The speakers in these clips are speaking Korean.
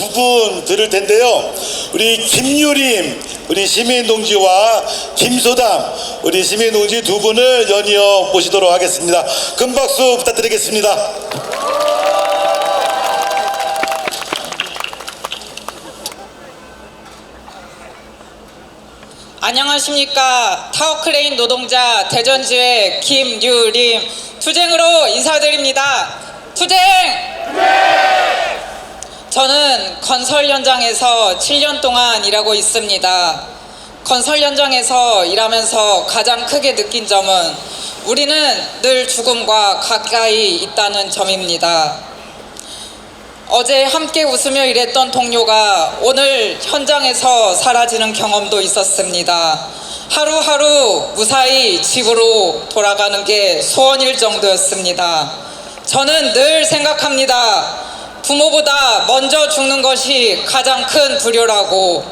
두 분 들을 텐데요. 우리 김유림 우리 시민 동지와 김소담 우리 시민 동지 두 분을 연이어 모시도록 하겠습니다. 큰 박수 부탁드리겠습니다. 안녕하십니까 타워크레인 노동자 대전지회 김유림 투쟁으로 인사드립니다 투쟁! 저는 건설 현장에서 7년 동안 일하고 있습니다 건설 현장에서 일하면서 가장 크게 느낀 점은 우리는 늘 죽음과 가까이 있다는 점입니다 어제 함께 웃으며 일했던 동료가 오늘 현장에서 사라지는 경험도 있었습니다. 하루하루 무사히 집으로 돌아가는 게 소원일 정도였습니다. 저는 늘 생각합니다. 부모보다 먼저 죽는 것이 가장 큰 불효라고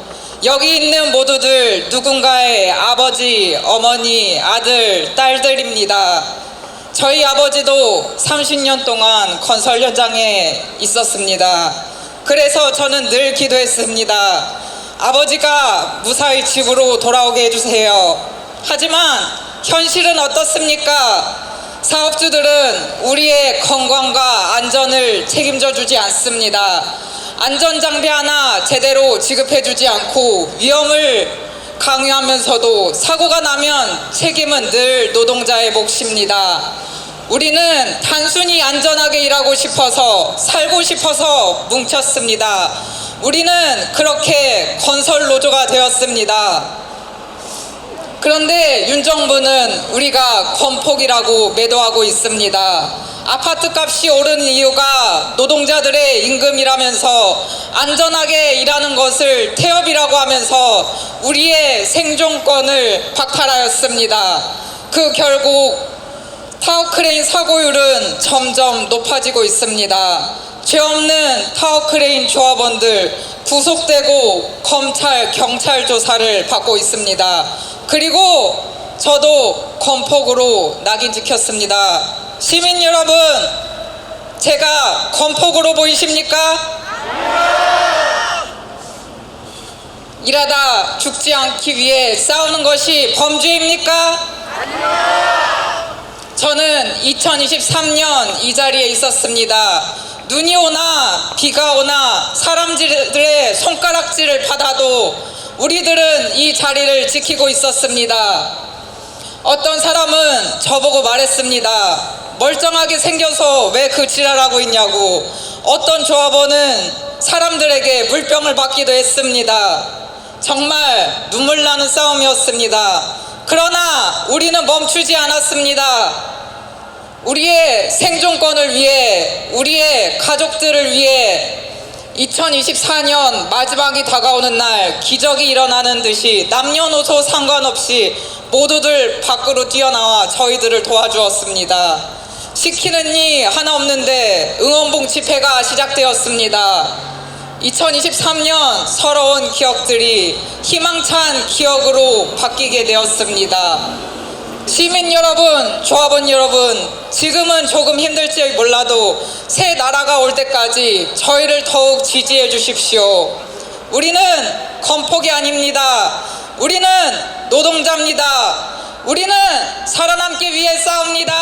여기 있는 모두들 누군가의 아버지, 어머니, 아들, 딸들입니다. 저희 아버지도 30년 동안 건설 현장에 있었습니다. 그래서 저는 늘 기도했습니다. 아버지가 무사히 집으로 돌아오게 해주세요. 하지만 현실은 어떻습니까? 사업주들은 우리의 건강과 안전을 책임져 주지 않습니다. 안전장비 하나 제대로 지급해 주지 않고 위험을 강요하면서도 사고가 나면 책임은 늘 노동자의 몫입니다. 우리는 단순히 안전하게 일하고 싶어서 살고 싶어서 뭉쳤습니다. 우리는 그렇게 건설 노조가 되었습니다. 그런데 윤 정부는 우리가 건폭이라고 매도하고 있습니다. 아파트 값이 오르는 이유가 노동자들의 임금이라면서 안전하게 일하는 것을 태업이라고 하면서 우리의 생존권을 박탈하였습니다. 그 결국 타워크레인 사고율은 점점 높아지고 있습니다. 죄 없는 타워크레인 조합원들 구속되고 검찰, 경찰 조사를 받고 있습니다. 그리고 저도 건폭으로 낙인 찍혔습니다. 시민 여러분, 제가 건폭으로 보이십니까? 일하다 죽지 않기 위해 싸우는 것이 범죄입니까? 저는 2023년 이 자리에 있었습니다. 눈이 오나 비가 오나 사람들의 손가락질을 받아도 우리들은 이 자리를 지키고 있었습니다. 어떤 사람은 저보고 말했습니다. 멀쩡하게 생겨서 왜 그 지랄하고 있냐고. 어떤 조합원은 사람들에게 물병을 받기도 했습니다. 정말 눈물 나는 싸움이었습니다. 그러나 우리는 멈추지 않았습니다. 우리의 생존권을 위해, 우리의 가족들을 위해 2024년 마지막이 다가오는 날 기적이 일어나는 듯이 남녀노소 상관없이 모두들 밖으로 뛰어나와 저희들을 도와주었습니다. 시키는 이 하나 없는데 응원봉 집회가 시작되었습니다. 2023년 서러운 기억들이 희망찬 기억으로 바뀌게 되었습니다. 시민 여러분, 조합원 여러분, 지금은 조금 힘들지 몰라도 새 나라가 올 때까지 저희를 더욱 지지해 주십시오. 우리는 건폭이 아닙니다. 우리는 노동자입니다. 우리는 살아남기 위해 싸웁니다.